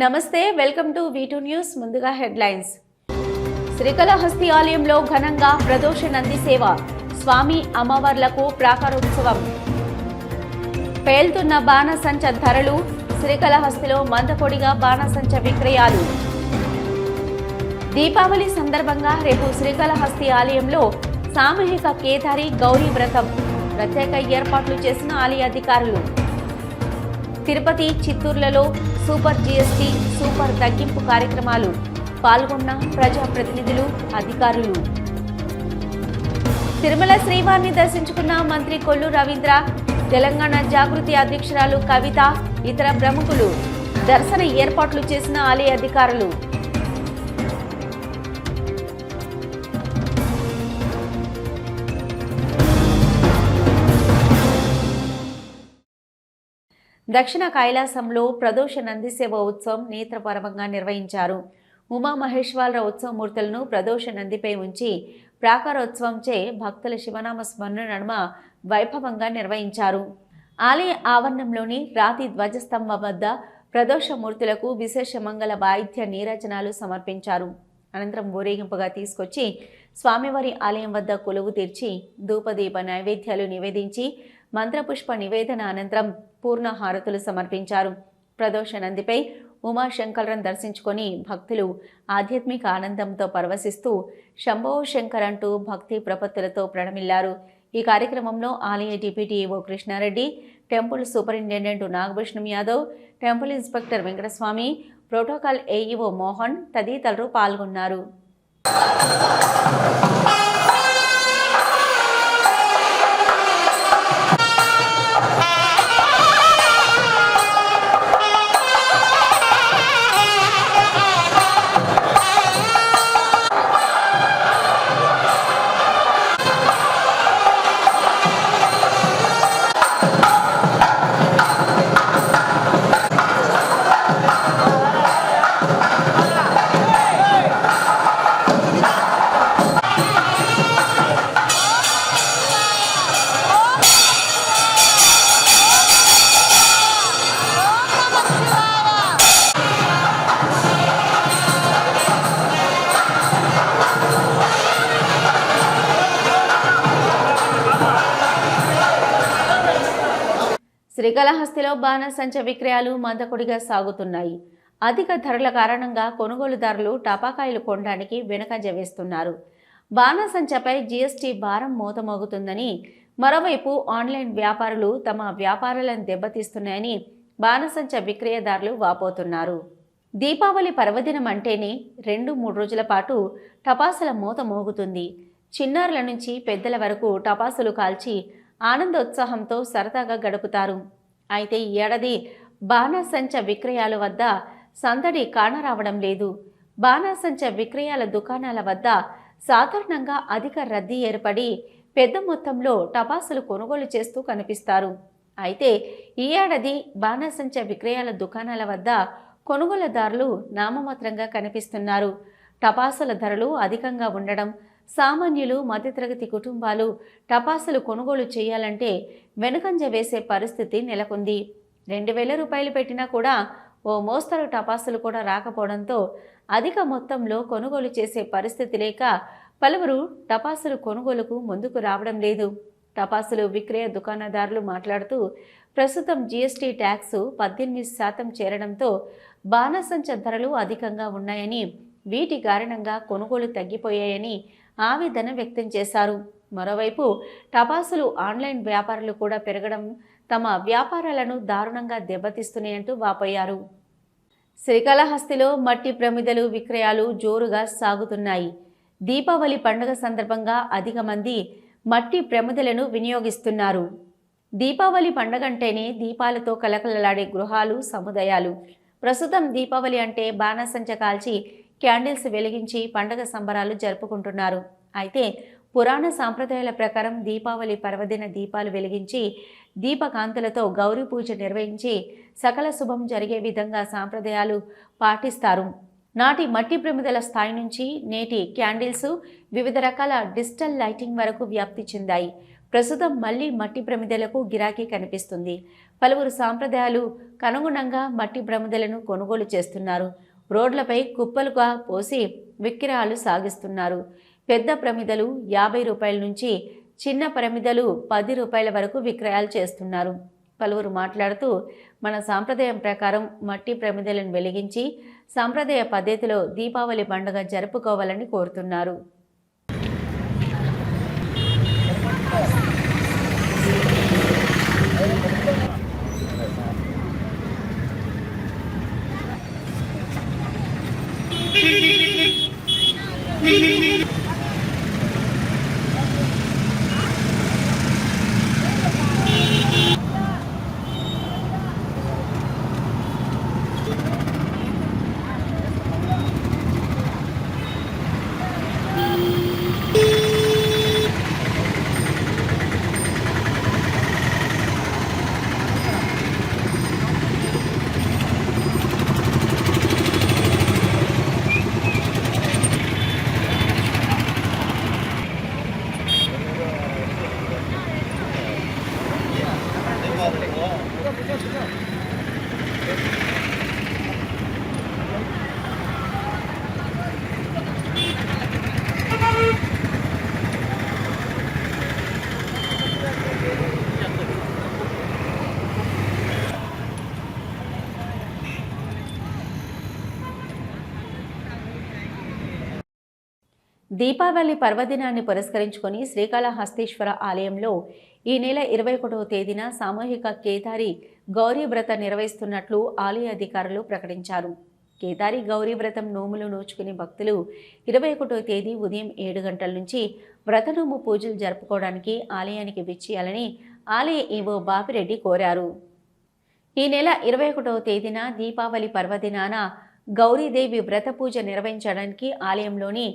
నమస్తే welcome to V two news ముందుగా headlines. Srikalahasti ఆలయంలో ఘనంగా ప్రదోష నంది సేవ స్వామి అమ్మవార్లకు ప్రాకారోత్సవం. పేల్తున్న బాణసంచ ధరలు శ్రీకాళహస్తిలో మందకొడిగా బాణసంచ విక్రయాలు. దీపావళి సందర్భంగా రేపు శ్రీకాళహస్తి ఆలయంలో సామూహిక కేదారి గౌరీ వ్రతం ప్రత్యేక ఏర్పాట్లు చేసిన ఆలయ అధికారులు. తిరుపతి చిత్తూరులలో సూపర్ జీఎస్టీ సూపర్ తగ్గింపు కార్యక్రమాలు పాల్గొన్న ప్రజాప్రతినిధులు అధికారులు. తిరుమల శ్రీవారిని దర్శించుకున్న మంత్రి కొల్లు రవీంద్ర తెలంగాణ జాగృతి అధ్యక్షురాలు కవిత ఇతర ప్రముఖులు దర్శన ఏర్పాట్లు చేసిన ఆలయ అధికారులు. దక్షిణ కైలాసంలో ప్రదోష నందిసేవ ఉత్సవం నేత్రపరమంగా నిర్వహించారు. ఉమామహేశ్వరరావు ఉత్సవమూర్తులను ప్రదోష నందిపై ఉంచి ప్రాకారోత్సవంచే భక్తుల శివనామ స్మరణ నడుమ వైభవంగా నిర్వహించారు. ఆలయ ఆవరణంలోని రాతి ధ్వజస్తంభం వద్ద ప్రదోషమూర్తులకు విశేష మంగళ వాయిద్య నీరచనాలు సమర్పించారు. అనంతరం ఊరేగింపుగా తీసుకొచ్చి స్వామివారి ఆలయం వద్ద కొలువు తీర్చి ధూపదీప నైవేద్యాలు నివేదించి మంత్రపుష్ప నివేదన అనంతరం పూర్ణ హారతులు సమర్పించారు. ప్రదోష నందిపై ఉమాశంకరం దర్శించుకొని భక్తులు ఆధ్యాత్మిక ఆనందంతో పరవశిస్తూ శంభో శంకర్ అంటూ భక్తి ప్రపత్తులతో ప్రణమిల్లారు. ఈ కార్యక్రమంలో ఆలయ deputy Krishnareddy temple superintendent Nagabhushanam Yadav temple inspector Venkataswamy protocol AEO Mohan తదితరులు పాల్గొన్నారు. శ్రీకాళహస్తిలో బాణసంచ విక్రయాలు మందకొడిగా సాగుతున్నాయి. అధిక ధరల కారణంగా కొనుగోలుదారులు టపాకాయలు కొనడానికి వెనుకంజ వేస్తున్నారు. బాణసంచపై జీఎస్టీ భారం మూతమోగుతుందని మరోవైపు ఆన్లైన్ వ్యాపారులు తమ వ్యాపారాలను దెబ్బతీస్తున్నాయని బాణసంచ విక్రయదారులు వాపోతున్నారు. దీపావళి పర్వదినం అంటేనే రెండు మూడు రోజుల పాటు టపాసుల మూత మోగుతుంది. చిన్నారుల నుంచి పెద్దల వరకు టపాసులు కాల్చి ఆనందోత్సాహంతో సరదాగా గడుపుతారు. అయితే ఈ ఏడాది బాణాసంచ విక్రయాల వద్ద సందడి కానరావడం లేదు. బాణాసంచ విక్రయాల దుకాణాల వద్ద సాధారణంగా అధిక రద్దీ ఏర్పడి పెద్ద మొత్తంలో టపాసులు కొనుగోలు చేస్తూ కనిపిస్తారు. అయితే ఈ ఏడాది బాణాసంచ విక్రయాల దుకాణాల వద్ద కొనుగోలుదారులు నామమాత్రంగా కనిపిస్తున్నారు. టపాసుల ధరలు అధికంగా ఉండడం సామాన్యులు మధ్యతరగతి కుటుంబాలు టపాసులు కొనుగోలు చేయాలంటే వెనుకంజ వేసే పరిస్థితి నెలకొంది. రెండు వేల రూపాయలు పెట్టినా కూడా ఓ మోస్తరు టపాసులు కూడా రాకపోవడంతో అధిక మొత్తంలో కొనుగోలు చేసే పరిస్థితి లేక పలువురు టపాసులు కొనుగోలుకు ముందుకు రావడం లేదు. టపాసులు విక్రయ దుకాణదారులు మాట్లాడుతూ ప్రస్తుతం జీఎస్టీ ట్యాక్స్ పద్దెనిమిది శాతం చేరడంతో బాణసంచ ధరలు అధికంగా ఉన్నాయని వీటి కారణంగా కొనుగోలు తగ్గిపోయాయని ఆవేదన వ్యక్తం చేశారు. మరోవైపు టపాసులు ఆన్లైన్ వ్యాపారులు కూడా పెరగడం తమ వ్యాపారాలను దారుణంగా దెబ్బతీస్తున్నాయంటూ వాపోయారు. శ్రీకాళహస్తిలో మట్టి ప్రమిదలు విక్రయాలు జోరుగా సాగుతున్నాయి. దీపావళి పండుగ సందర్భంగా అధిక మంది మట్టి ప్రమిదలను వినియోగిస్తున్నారు. దీపావళి పండగంటేనే దీపాలతో కలకలలాడే గృహాలు సముదాయాలు. ప్రస్తుతం దీపావళి అంటే బాణసంచ కాల్చి క్యాండిల్స్ వెలిగించి పండగ సంబరాలు జరుపుకుంటున్నారు. అయితే పురాణ సాంప్రదాయాల ప్రకారం దీపావళి పర్వదిన దీపాలు వెలిగించి దీపకాంతులతో గౌరీ పూజ నిర్వహించి సకల శుభం జరిగే విధంగా సాంప్రదాయాలు పాటిస్తారు. నాటి మట్టి ప్రమిదల స్థాయి నుంచి నేటి క్యాండిల్స్ వివిధ రకాల డిజిటల్ లైటింగ్ వరకు వ్యాప్తి చెందాయి. ప్రస్తుతం మళ్ళీ మట్టి ప్రమిదలకు గిరాకీ కనిపిస్తుంది. పలువురు సాంప్రదాయాలు కనుగుణంగా మట్టి ప్రమిదలను కొనుగోలు చేస్తున్నారు. రోడ్లపై కుప్పలుగా పోసి విక్రయాలు సాగిస్తున్నారు. పెద్ద ప్రమిదలు యాభై రూపాయల నుంచి చిన్న ప్రమిదలు పది రూపాయల వరకు విక్రయాలు చేస్తున్నారు. పలువురు మాట్లాడుతూ మన సాంప్రదాయం ప్రకారం మట్టి ప్రమిదలను వెలిగించి సాంప్రదాయ పద్ధతిలో దీపావళి పండుగ జరుపుకోవాలని కోరుతున్నారు. దీపావళి పర్వదినాన్ని పురస్కరించుకొని శ్రీకాళహస్తీశ్వర ఆలయంలో ఈ నెల ఇరవై ఒకటవ తేదీన సామూహిక కేదారి గౌరీ వ్రత నిర్వహిస్తున్నట్లు ఆలయ అధికారులు ప్రకటించారు. కేదారి గౌరీ వ్రతం నోములు నోచుకునే భక్తులు ఇరవై ఒకటో తేదీ ఉదయం ఏడు గంటల నుంచి వ్రతనోము పూజలు జరుపుకోవడానికి ఆలయానికి విచ్చేయాలని ఆలయ ఈవో బాపిరెడ్డి కోరారు. ఈ నెల ఇరవై ఒకటవ తేదీన దీపావళి పర్వదినాన గౌరీదేవి వ్రత పూజ నిర్వహించడానికి ఆలయంలోని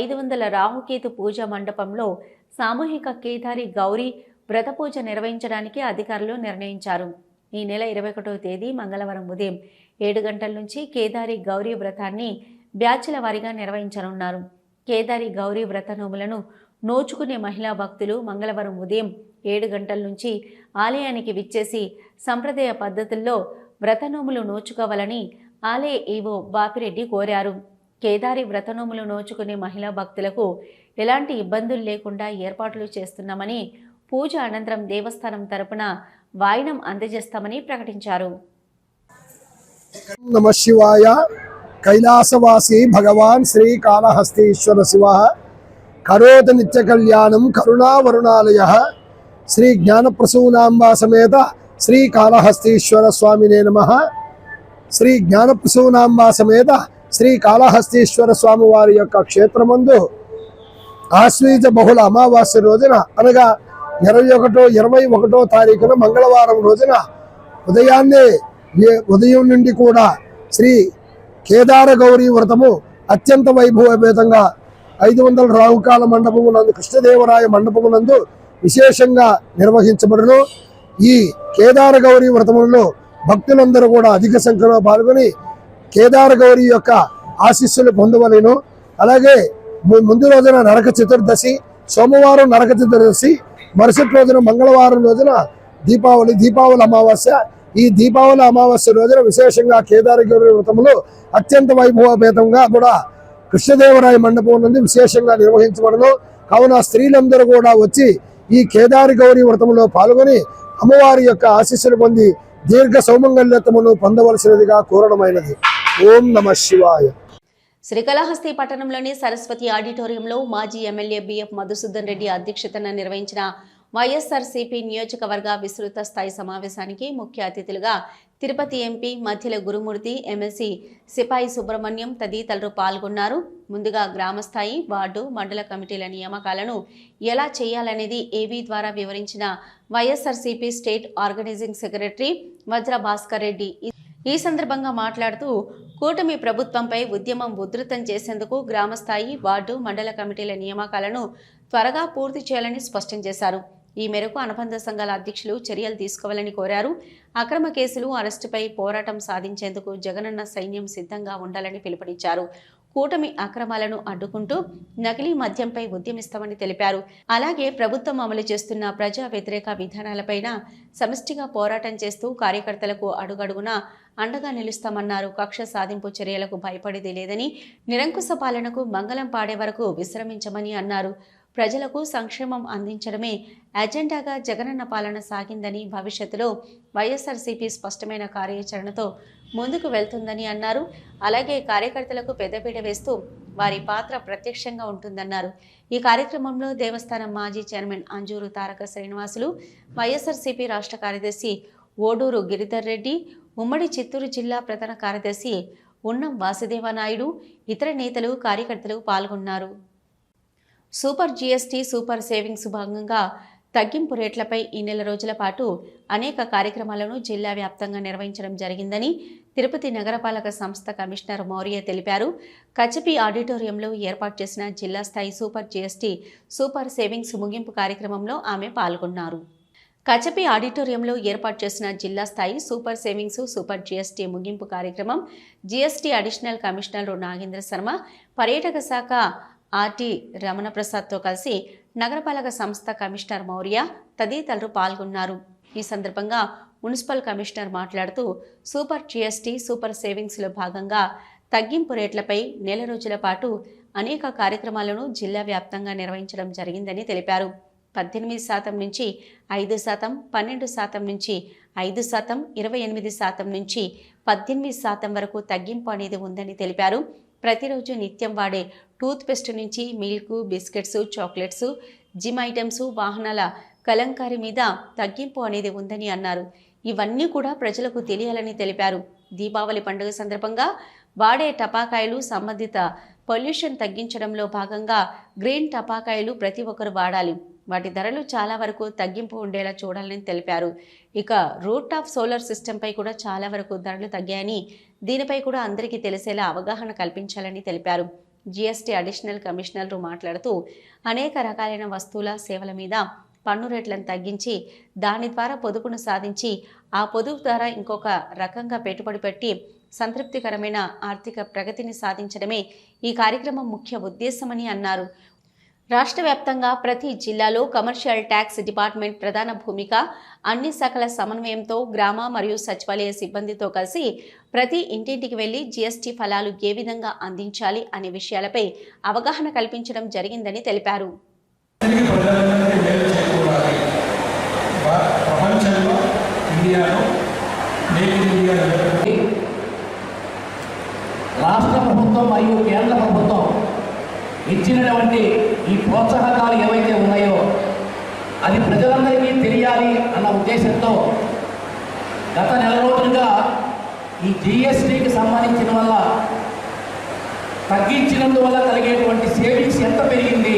ఐదు వందల రాహుకేతు పూజ మండపంలో సామూహిక కేదారి గౌరీ వ్రత పూజ నిర్వహించడానికి అధికారులు నిర్ణయించారు. ఈ నెల ఇరవై ఒకటవ తేదీ మంగళవారం ఉదయం ఏడు గంటల నుంచి కేదారి గౌరీ వ్రతాన్ని బ్యాచ్ల వారీగా నిర్వహించనున్నారు. కేదారి గౌరీ వ్రత నోములను నోచుకునే మహిళా భక్తులు మంగళవారం ఉదయం ఏడు గంటల నుంచి ఆలయానికి విచ్చేసి సంప్రదాయ పద్ధతుల్లో వ్రతనోములు నోచుకోవాలని ఆలయ ఈవో బాపిరెడ్డి కోరారు. కేదారి వ్రతనోములు నోచుకునే మహిళా భక్తులకు ఎలాంటి ఇబ్బందులు లేకుండా ఏర్పాట్లు చేస్తున్నామని పూజ అనంతరం దేవస్థానం తరపున వాయినం అందజేస్తామని ప్రకటించారు. నమ శివాయ. కైలాసవాసి భగవాన్ శ్రీ కాళహస్తీశ్వర శివ. కరోత నిత్య కళ్యాణం కరుణావరుణాలయ శ్రీ జ్ఞానప్రసూనాంబా సమేత శ్రీ కాళహస్తీశ్వర స్వామినే నమ. శ్రీ జ్ఞానప్రసూనాంబా సమేత శ్రీ కాళహస్తీశ్వర స్వామి వారి యొక్క క్షేత్రమందు ఆశ్వీజ బహుళ అమావాస్య రోజున అనగా ఇరవై ఒకటో ఇరవై ఒకటో తారీఖున మంగళవారం రోజున ఉదయాన్నే ఉదయం నుండి కూడా శ్రీ కేదార గౌరీ వ్రతము అత్యంత వైభవపేతంగా ఐదు వందల రాహుకాల మండపమునందు కృష్ణదేవరాయ మండపమునందు విశేషంగా నిర్వహించబడును. ఈ కేదార గౌరీ వ్రతములలో భక్తులందరూ కూడా అధిక సంఖ్యలో పాల్గొని కేదార గౌరి యొక్క ఆశీస్సులు పొందవలేను. అలాగే ముందు రోజున నరక చతుర్దశి సోమవారం నరక చతుర్దశి మరుసటి రోజున మంగళవారం రోజున దీపావళి దీపావళి అమావాస్య. ఈ దీపావళి అమావాస్య రోజున విశేషంగా కేదారి గౌరి వ్రతములు అత్యంత వైభవపేతంగా కూడా కృష్ణదేవరాయ మండపం నుండి విశేషంగా నిర్వహించబడను. కావున స్త్రీలందరూ కూడా వచ్చి ఈ కేదారి గౌరి వ్రతములో పాల్గొని అమ్మవారి యొక్క ఆశీస్సులు పొంది దీర్ఘ సౌమంగల్యతమును పొందవలసినదిగా కోరడమైనది. ఓం నమ శివాయ. శ్రీకాళహస్తి పట్టణంలోని సరస్వతి ఆడిటోరియంలో మాజీ ఎమ్మెల్యే బిఎఫ్ మధుసూదన్ రెడ్డి అధ్యక్షతన నిర్వహించిన వైఎస్ఆర్సీపీ నియోజకవర్గ విస్తృత స్థాయి సమావేశానికి ముఖ్య అతిథులుగా తిరుపతి ఎంపీ మధ్యల గురుమూర్తి ఎమ్మెల్సీ సిపాయి సుబ్రహ్మణ్యం తదితరులు పాల్గొన్నారు. ముందుగా గ్రామస్థాయి వార్డు మండల కమిటీల నియామకాలను ఎలా చేయాలనేది ఏవీ ద్వారా వివరించిన వైఎస్ఆర్సీపీ స్టేట్ ఆర్గనైజింగ్ సెక్రటరీ వజ్ర భాస్కర్ రెడ్డి. ఈ సందర్భంగా మాట్లాడుతూ కూటమి ప్రభుత్వంపై ఉద్యమం ఉధృతం చేసేందుకు గ్రామస్థాయి వార్డు మండల కమిటీల నియామకాలను త్వరగా పూర్తి చేయాలని స్పష్టం చేశారు. ఈ మేరకు అనుబంధ సంఘాల అధ్యక్షులు చర్యలు తీసుకోవాలని కోరారు. అక్రమ కేసులు అరెస్టుపై పోరాటం సాధించేందుకు జగనన్న సైన్యం సిద్ధంగా ఉండాలని పిలుపునిచ్చారు. కూటమి అక్రమాలను అడ్డుకుంటూ నకిలీ మద్యంపై ఉద్యమిస్తామని తెలిపారు. అలాగే ప్రభుత్వం అమలు చేస్తున్న ప్రజా వ్యతిరేక విధానాలపైన సమిష్టిగా పోరాటం చేస్తూ కార్యకర్తలకు అడుగడుగున అండగా నిలుస్తామన్నారు. కక్ష సాధింపు చర్యలకు భయపడేది లేదని నిరంకుశ పాలనకు మంగళం పాడే వరకు విశ్రమించమని అన్నారు. ప్రజలకు సంక్షేమం అందించడమే అజెండాగా జగనన్న పాలన సాగిందని భవిష్యత్తులో వైఎస్ఆర్సీపీ స్పష్టమైన కార్యాచరణతో ముందుకు వెళ్తుందని అన్నారు. అలాగే కార్యకర్తలకు పెద్దపీట వేస్తూ వారి పాత్ర ప్రత్యక్షంగా ఉంటుందన్నారు. ఈ కార్యక్రమంలో దేవస్థానం మాజీ చైర్మన్ అంజూరు తారక శ్రీనివాసులు వైఎస్ఆర్సీపీ రాష్ట్ర కార్యదర్శి ఓడూరు గిరిధర్ రెడ్డి ఉమ్మడి చిత్తూరు జిల్లా ప్రధాన కార్యదర్శి ఉన్నం వాసుదేవనాయుడు ఇతర నేతలు కార్యకర్తలు పాల్గొన్నారు. సూపర్ జీఎస్టీ సూపర్ సేవింగ్స్ భాగంగా తగ్గింపు రేట్లపై ఈ నెల రోజుల పాటు అనేక కార్యక్రమాలను జిల్లా వ్యాప్తంగా నిర్వహించడం జరిగిందని తిరుపతి నగరపాలక సంస్థ కమిషనర్ మౌర్య తెలిపారు. కచపి ఆడిటోరియంలో ఏర్పాటు చేసిన జిల్లా స్థాయి సూపర్ జీఎస్టీ సూపర్ సేవింగ్స్ ముగింపు కార్యక్రమంలో ఆమె పాల్గొన్నారు. కచపి ఆడిటోరియంలో ఏర్పాటు చేసిన జిల్లా స్థాయి సూపర్ సేవింగ్స్ సూపర్ జీఎస్టీ ముగింపు కార్యక్రమం GST additional commissioner Nagendra Sharma పర్యాటక శాఖ ఆర్టీ రమణ ప్రసాద్తో కలిసి నగరపాలక సంస్థ కమిషనర్ మౌర్య తదితరులు పాల్గొన్నారు. ఈ సందర్భంగా మున్సిపల్ కమిషనర్ మాట్లాడుతూ సూపర్ జీఎస్టీ సూపర్ సేవింగ్స్లో భాగంగా తగ్గింపు రేట్లపై నెల రోజుల పాటు అనేక కార్యక్రమాలను జిల్లా వ్యాప్తంగా నిర్వహించడం జరిగిందని తెలిపారు. పద్దెనిమిది శాతం నుంచి ఐదు శాతం పన్నెండు శాతం నుంచి ఐదు శాతం ఇరవై ఎనిమిది శాతం నుంచి పద్దెనిమిది శాతం వరకు తగ్గింపు అనేది ఉందని తెలిపారు. ప్రతిరోజు నిత్యం వాడే టూత్పేస్ట్ నుంచి milk biscuits chocolates gym items వాహనాల కలంకారి మీద తగ్గింపు అనేది ఉందని అన్నారు. ఇవన్నీ కూడా ప్రజలకు తెలియాలని తెలిపారు. దీపావళి పండుగ సందర్భంగా వాడే టపాకాయలు సంబంధిత పొల్యూషన్ తగ్గించడంలో భాగంగా గ్రీన్ టపాకాయలు ప్రతి ఒక్కరు వాడాలి. వాటి ధరలు చాలా వరకు తగ్గింపు ఉండేలా చూడాలని తెలిపారు. ఇక రూట్ ఆఫ్ సోలార్ సిస్టంపై కూడా చాలా వరకు ధరలు తగ్గాయని దీనిపై కూడా అందరికీ తెలిసేలా అవగాహన కల్పించాలని తెలిపారు. జీఎస్టీ అడిషనల్ కమిషనర్లు మాట్లాడుతూ అనేక రకాలైన వస్తువుల సేవల మీద పన్ను రేట్లను తగ్గించి దాని ద్వారా పొదుపును సాధించి ఆ పొదుపు ద్వారా ఇంకొక రకంగా పెట్టుబడి పెట్టి సంతృప్తికరమైన ఆర్థిక ప్రగతిని సాధించడమే ఈ కార్యక్రమం ముఖ్య ఉద్దేశమని అన్నారు. రాష్ట్ర వ్యాప్తంగా ప్రతి జిల్లాలో కమర్షియల్ ట్యాక్స్ డిపార్ట్మెంట్ ప్రధాన భూమిక. అన్ని శాఖల సమన్వయంతో గ్రామ మరియు సచివాలయ సిబ్బందితో కలిసి ప్రతి ఇంటింటికి వెళ్ళి జీఎస్టీ ఫలాలు ఏ విధంగా అందించాలి అనే విషయాలపై అవగాహన కల్పించడం జరిగిందని తెలిపారు. రాష్ట్ర ప్రభుత్వం మరియు కేంద్ర ప్రభుత్వం ఇచ్చినటువంటి ఈ ప్రోత్సాహకాలు ఏవైతే ఉన్నాయో అది ప్రజలందరికీ తెలియాలి అన్న ఉద్దేశంతో గత నెల రోజులుగా ఈ జిఎస్టీకి సంబంధించిన వల్ల తగ్గించినందువల్ల కలిగేటువంటి సేవింగ్స్ ఎంత పెరిగింది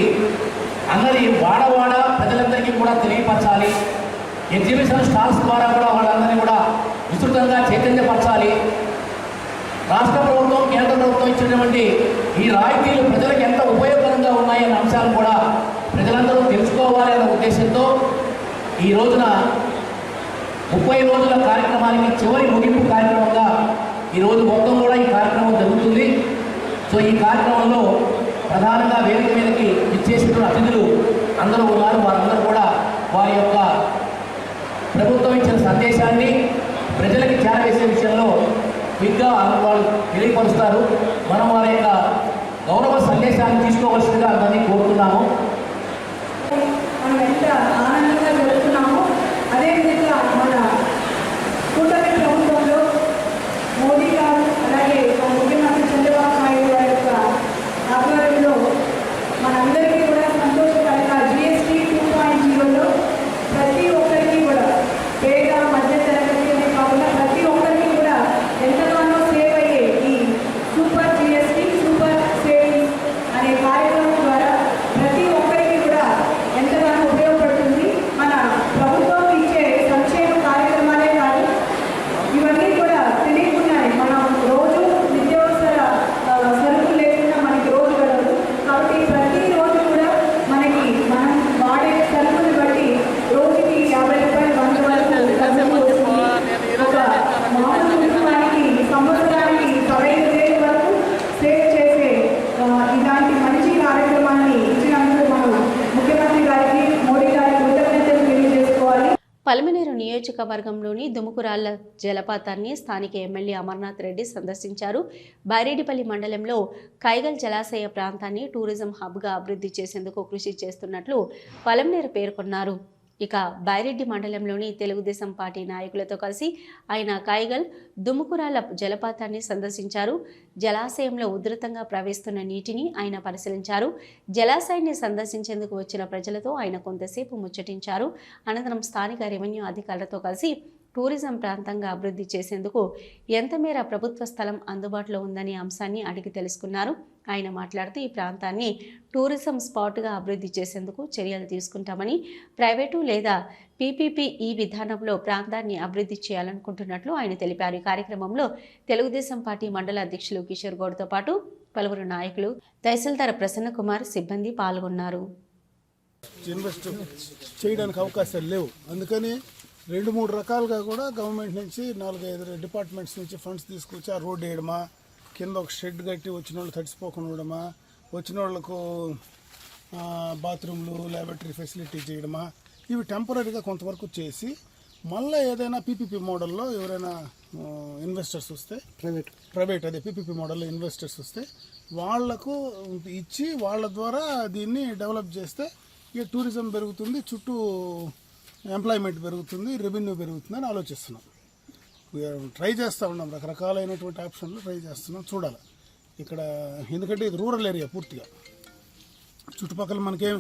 అన్నది వాడవాడ ప్రజలందరికీ కూడా తెలియపరచాలి. ఎగ్జిబిషన్ స్టాల్స్ ద్వారా కూడా వాళ్ళందరినీ కూడా విస్తృతంగా చైతన్యపరచాలి. రాష్ట్ర ప్రభుత్వం కేంద్ర ప్రభుత్వం ఇచ్చినటువంటి ఈ రాయితీలు ప్రజలకు ఎంత ఉపయోగకరంగా ఉన్నాయన్న అంశాలు కూడా ప్రజలందరూ తెలుసుకోవాలి ఉద్దేశంతో ఈ రోజున ముప్పై రోజుల కార్యక్రమానికి చివరి ముగింపు కార్యక్రమంగా ఈ రోజు మొత్తం కూడా ఈ కార్యక్రమం జరుగుతుంది. సో ఈ కార్యక్రమంలో ప్రధానంగా వేదిక మీదకి ఇచ్చేసిన అతిథులు అందరూ ఉన్నారు. వారు యొక్క ప్రభుత్వం ఇచ్చిన సందేశాన్ని ప్రజలకి చేరవేసే విషయంలో క్విక్గా వాళ్ళు తెలియపరుస్తారు మనం వారి యొక్క గౌరవ సందేశాన్ని తీసుకోవాల్సిందిగా అందరినీ కోరుతున్నాము మనం ఎంత ఆనందంగా జరుపుతున్నామో అదేవిధంగా మన కూటమి ప్రభుత్వంలో మోదీ గారు అలాగే మన ముఖ్యమంత్రి చంద్రబాబు నాయుడు గారి యొక్క ఆధ్వర్యంలో మనందరికీ కూడా సంతోషకరంగా జిఎస్టీ టూ పాయింట్ జీరోలో ప్రతి ఒక్కరికి కూడా పేద మధ్య తరగతి అనే కాకుండా ప్రతి ఒక్కరికి కూడా ఎంతగానో సేవ్ అయ్యే ఈ సూపర్ జిఎస్టీ సూపర్ సేవింగ్స్ అనే కార్యక్రమం ద్వారా ప్రతి ఒక్కరికి కూడా ఎంతగానో ఉపయోగపడుతుంది మన ప్రభుత్వం ఇచ్చే సంక్షేమ కార్యక్రమాలే కాదు ఇవన్నీ కూడా తెలియకున్నాయి మన పలమనేరు నియోజకవర్గంలోని దుముకురాళ్ళ జలపాతాన్ని స్థానిక ఎమ్మెల్యే అమర్నాథ్ రెడ్డి సందర్శించారు. బైరెడ్డిపల్లి మండలంలో కైగల్ జలాశయ ప్రాంతాన్ని టూరిజం హబ్గా అభివృద్ధి చేసేందుకు కృషి చేస్తున్నట్లు పలమనేరు పేర్కొన్నారు. ఇక బైరెడ్డి మండలంలోని తెలుగుదేశం పార్టీ నాయకులతో కలిసి ఆయన కాయగల్ దుముకురాల జలపాతాన్ని సందర్శించారు. జలాశయంలో ఉధృతంగా ప్రవహిస్తున్న నీటిని ఆయన పరిశీలించారు. జలాశయాన్ని సందర్శించేందుకు వచ్చిన ప్రజలతో ఆయన కొంతసేపు ముచ్చటించారు. అనంతరం స్థానిక రెవెన్యూ అధికారులతో కలిసి టూరిజం ప్రాంతంగా అభివృద్ధి చేసేందుకు ఎంతమేర ప్రభుత్వ స్థలం అందుబాటులో ఉందనే అంశాన్ని అడిగి తెలుసుకున్నారు. ఆయన మాట్లాడుతూ ఈ ప్రాంతాన్ని టూరిజం స్పాట్గా అభివృద్ధి చేసేందుకు చర్యలు తీసుకుంటామని ప్రైవేటు లేదా పీపీపీ ఈ విధానంలో ప్రాంతాన్ని అభివృద్ధి చేయాలనుకుంటున్నట్లు ఆయన తెలిపారు. ఈ కార్యక్రమంలో తెలుగుదేశం పార్టీ మండల అధ్యక్షులు కిషోర్ గౌడ్తో పాటు పలువురు నాయకులు తహసీల్దార్ ప్రసన్న కుమార్ సిబ్బంది పాల్గొన్నారు. ఇన్వెస్ట్ చేయడానికి అవకాశాలు లేవు. అందుకని రెండు మూడు రకాలుగా కూడా గవర్నమెంట్ నుంచి నాలుగైదు డిపార్ట్మెంట్స్ నుంచి ఫండ్స్ తీసుకొచ్చి ఆ రోడ్ వేయడమా కింద ఒక షెడ్ కట్టి వచ్చిన వాళ్ళు తడిసిపోకుండా ఉండడమా వచ్చిన వాళ్ళకు బాత్రూమ్లు ల్యాబొటరీ ఫెసిలిటీ చేయడమా? ఇవి టెంపరీగా కొంతవరకు చేసి మళ్ళీ ఏదైనా పీపీపీ మోడల్లో ఎవరైనా ఇన్వెస్టర్స్ వస్తే ప్రైవేట్. ప్రైవేట్ అదే పీపీపీ మోడల్లో ఇన్వెస్టర్స్ వస్తే వాళ్ళకు ఇచ్చి వాళ్ళ ద్వారా దీన్ని డెవలప్ చేస్తే ఇక టూరిజం పెరుగుతుంది చుట్టూ ఎంప్లాయ్మెంట్ పెరుగుతుంది రెవెన్యూ పెరుగుతుంది అని ఆలోచిస్తున్నాం. ట్రై చేస్తూ ఉన్నాం రకరకాలైనటువంటి ఆప్షన్లు ట్రై చేస్తున్నాం చూడాలి. ఇక్కడ ఎందుకంటే ఇది రూరల్ ఏరియా పూర్తిగా. చుట్టుపక్కల మనకేం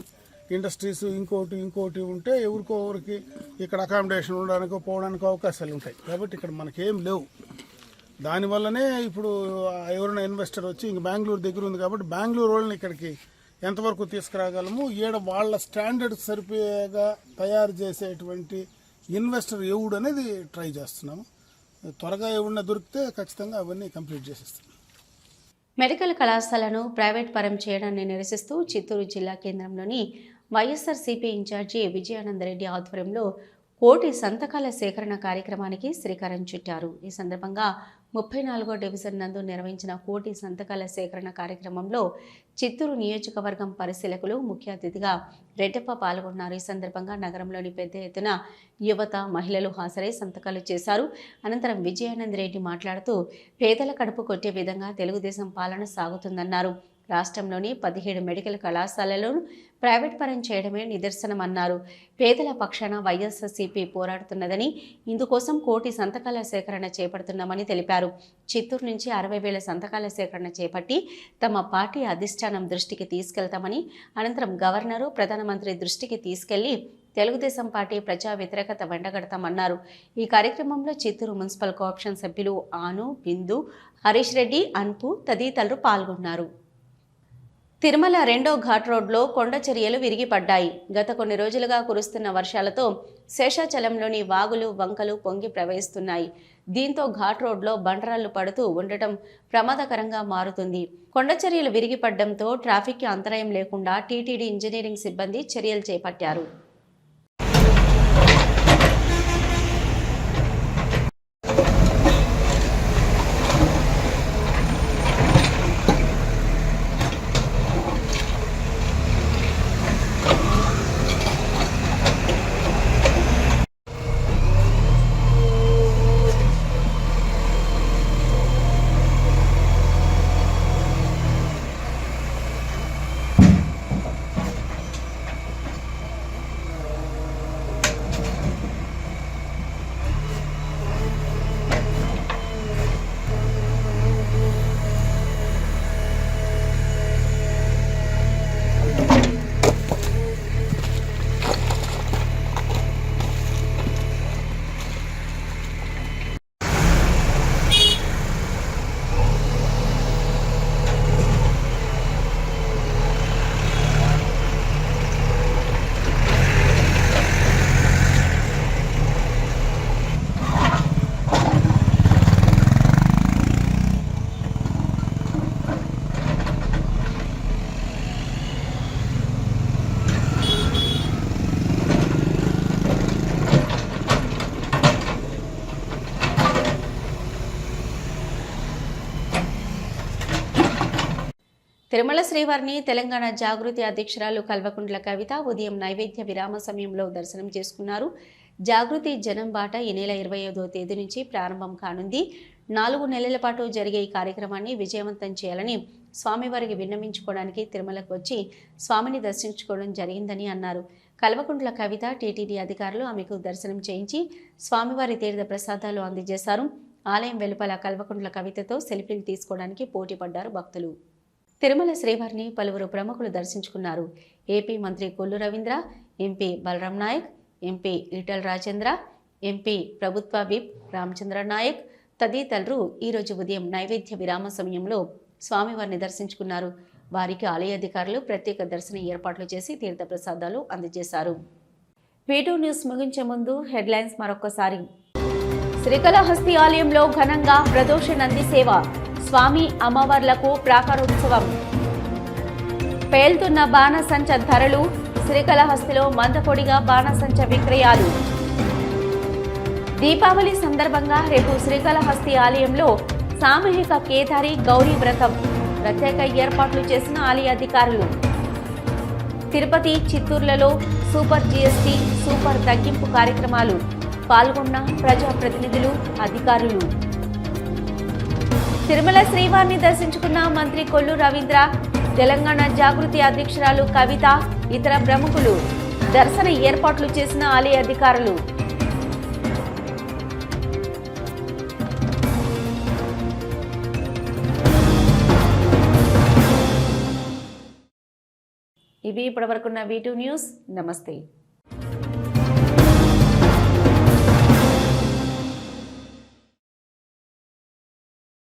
ఇండస్ట్రీస్ ఇంకోటి ఇంకోటి ఉంటే ఎవరికో ఎవరికి ఇక్కడ అకామిడేషన్ ఉండడానికో పోవడానికి అవకాశాలు ఉంటాయి. కాబట్టి ఇక్కడ మనకేం లేవు. దానివల్లనే ఇప్పుడు ఎవరైనా ఇన్వెస్టర్ వచ్చి ఇంక బెంగళూరు దగ్గర ఉంది కాబట్టి బెంగళూరు వాళ్ళని ఇక్కడికి ఎంతవరకు తీసుకురాగలము? ఈడ వాళ్ళ స్టాండర్డ్ సరిపోయేగా తయారు చేసేటువంటి ఇన్వెస్టర్ ఎవడు అనేది ట్రై చేస్తున్నాము. త్వరగా ఏమన్నా దొరికితే ఖచ్చితంగా అవన్నీ కంప్లీట్ చేసేస్తాం. మెడికల్ కళాశాలను ప్రైవేట్ పరం చేయడాన్ని నిరసిస్తూ చిత్తూరు జిల్లా కేంద్రంలోని వైఎస్ఆర్సీపీ ఇన్ఛార్జి విజయానందరెడ్డి ఆధ్వర్యంలో కోటి సంతకాల సేకరణ కార్యక్రమానికి శ్రీకారం చుట్టారు. ఈ సందర్భంగా ముప్పై నాలుగో డివిజన్ నందు నిర్వహించిన కోటి సంతకాల సేకరణ కార్యక్రమంలో చిత్తూరు నియోజకవర్గం పరిశీలకులు ముఖ్య అతిథిగా రెడ్డప్ప పాల్గొన్నారు. ఈ సందర్భంగా నగరంలోని పెద్ద ఎత్తున యువత మహిళలు హాజరై సంతకాలు చేశారు. అనంతరం విజయానంద్ రెడ్డి మాట్లాడుతూ పేదల కడుపు కొట్టే విధంగా తెలుగుదేశం పాలన సాగుతుందన్నారు. రాష్ట్రంలోని పదిహేడు మెడికల్ కళాశాలలను ప్రైవేట్ పరం చేయడమే నిదర్శనమన్నారు. పేదల పక్షాన వైఎస్ఆర్సీపీ పోరాడుతున్నదని ఇందుకోసం కోటి సంతకాల సేకరణ చేపడుతున్నామని తెలిపారు. చిత్తూరు నుంచి అరవై వేల సంతకాల సేకరణ చేపట్టి తమ పార్టీ అధిష్టానం దృష్టికి తీసుకెళ్తామని అనంతరం గవర్నరు ప్రధానమంత్రి దృష్టికి తీసుకెళ్ళి తెలుగుదేశం పార్టీ ప్రజా వ్యతిరేకత వెండగడతామన్నారు. ఈ కార్యక్రమంలో చిత్తూరు మున్సిపల్ కార్పొరేషన్ సభ్యులు ఆను బిందు హరీష్ రెడ్డి అన్పు తదితరులు పాల్గొన్నారు. తిరుమల రెండో ఘాట్ రోడ్లో కొండ చర్యలు విరిగిపడ్డాయి. గత కొన్ని రోజులుగా కురుస్తున్న వర్షాలతో శేషాచలంలోని వాగులు వంకలు పొంగి ప్రవహిస్తున్నాయి. దీంతో ఘాట్ రోడ్లో బండరాళ్ళు పడుతూ ఉండటం ప్రమాదకరంగా మారుతుంది. కొండ చర్యలు విరిగిపడడంతో ట్రాఫిక్కి అంతరాయం లేకుండా టీటీడీ ఇంజనీరింగ్ సిబ్బంది చర్యలు చేపట్టారు. తిరుమల శ్రీవారిని తెలంగాణ జాగృతి అధ్యక్షురాలు కల్వకుంట్ల కవిత ఉదయం నైవేద్య విరామ సమయంలో దర్శనం చేసుకున్నారు. జాగృతి జనం బాట ఈ నెల ఇరవై ఐదో తేదీ నుంచి ప్రారంభం కానుంది. నాలుగు నెలల పాటు జరిగే ఈ కార్యక్రమాన్ని విజయవంతం చేయాలని స్వామివారికి విన్నవించుకోవడానికి తిరుమలకు వచ్చి స్వామిని దర్శించుకోవడం జరిగిందని అన్నారు. కల్వకుంట్ల కవిత టీటీడీ అధికారులు ఆమెకు దర్శనం చేయించి స్వామివారి తీర్థ ప్రసాదాలు అందజేశారు. ఆలయం వెలుపల కల్వకుంట్ల కవితతో సెల్ఫీలు తీసుకోవడానికి పోటీ పడ్డారు భక్తులు. తిరుమల శ్రీవారిని పలువురు ప్రముఖులు దర్శించుకున్నారు. ఏపీ మంత్రి Kollu Ravindra MP Balaram Naik MP Etela Rajendra MP ప్రభుత్వ విప్ రామచంద్ర నాయక్ తదితరులు ఈరోజు ఉదయం నైవేద్య విరామ సమయంలో స్వామివారిని దర్శించుకున్నారు. వారికి ఆలయ అధికారులు ప్రత్యేక దర్శన ఏర్పాట్లు చేసి తీర్థప్రసాదాలు అందజేశారు. వీటూ న్యూస్ ముగించే ముందు హెడ్లైన్స్ మరొకసారి శ్రీకళహస్తి ఆలయంలో ఘనంగా ప్రదోష నంది సేవ. స్వామి అమ్మవార్లకు ప్రాకారోత్సవం. పేల్తున్న బాణసంచ ధరలు శ్రీకాళహస్తిలో మందకొడిగా బాణసంచ విక్రయాలు. దీపావళి సందర్భంగా రేపు శ్రీకాళహస్తి ఆలయంలో సామూహిక కేదారి గౌరీ వ్రతం ప్రత్యేక ఏర్పాట్లు చేసిన ఆలయ అధికారులు. తిరుపతి చిత్తూరులలో సూపర్ జీఎస్టీ సూపర్ తగ్గింపు కార్యక్రమాలు. పాల్గొన్న ప్రజాప్రతినిధులు అధికారులు. తిరుమల శ్రీవారిని దర్శించుకున్న మంత్రి కొల్లు రవీంద్ర తెలంగాణ జాగృతి అధ్యక్షురాలు కవిత ఇతర ప్రముఖులు దర్శన ఏర్పాట్లు చేసిన ఆలయ అధికారులు. ఇవి ఇప్పటివరకున్న వీటూ న్యూస్ నమస్తే.